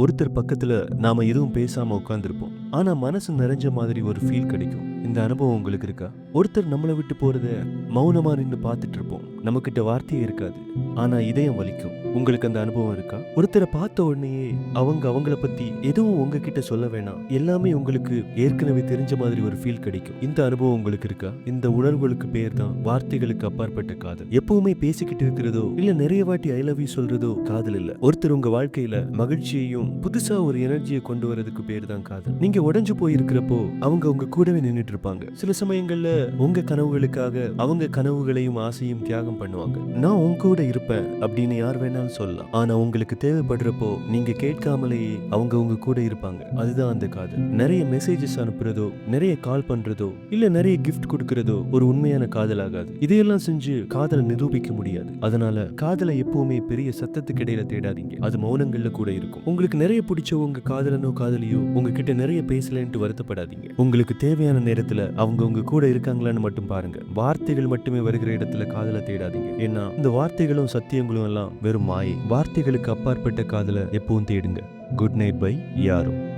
ஒருத்தர் பக்கத்தில் நாம் எதுவும் பேசாமல் உட்காந்துருப்போம் ஆனா மனசு நிறைஞ்ச மாதிரி ஒரு ஃபீல் கிடைக்கும். இந்த அனுபவம் உங்களுக்கு இருக்கா? ஒருத்தர் நம்மளை விட்டு போறத மௌனமா நின்னு பார்த்துட்டு இருப்போம் நம்ம கிட்ட வார்த்தையே இருக்காது. ஆனா இதயம் வலிக்கும். உங்களுக்கு அந்த அனுபவம் இருக்கா? ஒருத்தரை பார்த்த உடனேயே அவங்க அவங்கள பத்தி எதுவும் உங்ககிட்ட சொல்ல வேணாம். எல்லாமே உங்களுக்கு ஏற்கனவே தெரிஞ்ச மாதிரி ஒரு ஃபீல் கிடைக்கும். இந்த அனுபவம் உங்களுக்கு இருக்கா? இந்த உணர்வுகளுக்கு பேர் தான் வார்த்தைகளுக்கு அப்பாற்பட்ட காதல். எப்பவுமே பேசிக்கிட்டு இருக்கிறதோ இல்ல நிறைய வாட்டி ஐ லவ் யூ சொல்றதோ காதல் இல்ல. ஒருத்தர் உங்க வாழ்க்கையில மகிழ்ச்சியையும் புதுசா ஒரு எனர்ஜியை கொண்டு வரதுக்கு பேர் தான் காதல். நீங்க உடஞ்சு போயிருக்கிறப்போ அவங்க உங்க கூடவே நின்னுட்டு இருப்பாங்க. சில சமயங்கள்ல உங்க கனவுகளுக்காக அவங்க கனவுகளையும் ஆசையும் தியாகம் பண்ணுவாங்க. நான் உங்க கூட இருப்பேன் அப்படின்னு யார் வேணாலும் சொல்லலாம். ஆனா உங்களுக்கு தேவைப்படுறப்போ நீங்க கேட்காமலேயே அவங்க உங்க கூட இருப்பாங்க. அதுதான் அந்த காதல். நிறைய மெசேஜஸ் அனுப்புறதோ நிறைய கால் பண்றதோ இல்ல நிறைய கிஃப்ட் கொடுக்கறதோ ஒரு உண்மையான காதல் ஆகாது இதையெல்லாம் செஞ்சு காதலை நிரூபிக்க முடியாது. அதனால காதலை எப்பவுமே பெரிய சத்தத்துக்கு இடையில தேடாதீங்க. அது மௌனங்கள்ல கூட இருக்கும். உங்களுக்கு நிறைய பிடிச்ச உங்க காதலனோ காதலியோ உங்ககிட்ட நிறைய பேசலன்ட்டு வருத்தப்படாதீங்க. உங்களுக்கு தேவையான நேரத்துல அவங்க உங்க கூட இருக்காங்களான்னு மட்டும் பாருங்க. வார்த்தைகள் மட்டுமே வருகிற இடத்துல காதலை தேடாதீங்க. ஏன்னா இந்த வார்த்தைகளும் சத்தியங்களும் எல்லாம் வெறும் மாயை. வார்த்தைகளுக்கு அப்பாற்பட்ட காதலை எப்பவும் தேடுங்க. குட் நைட் பை யாரும்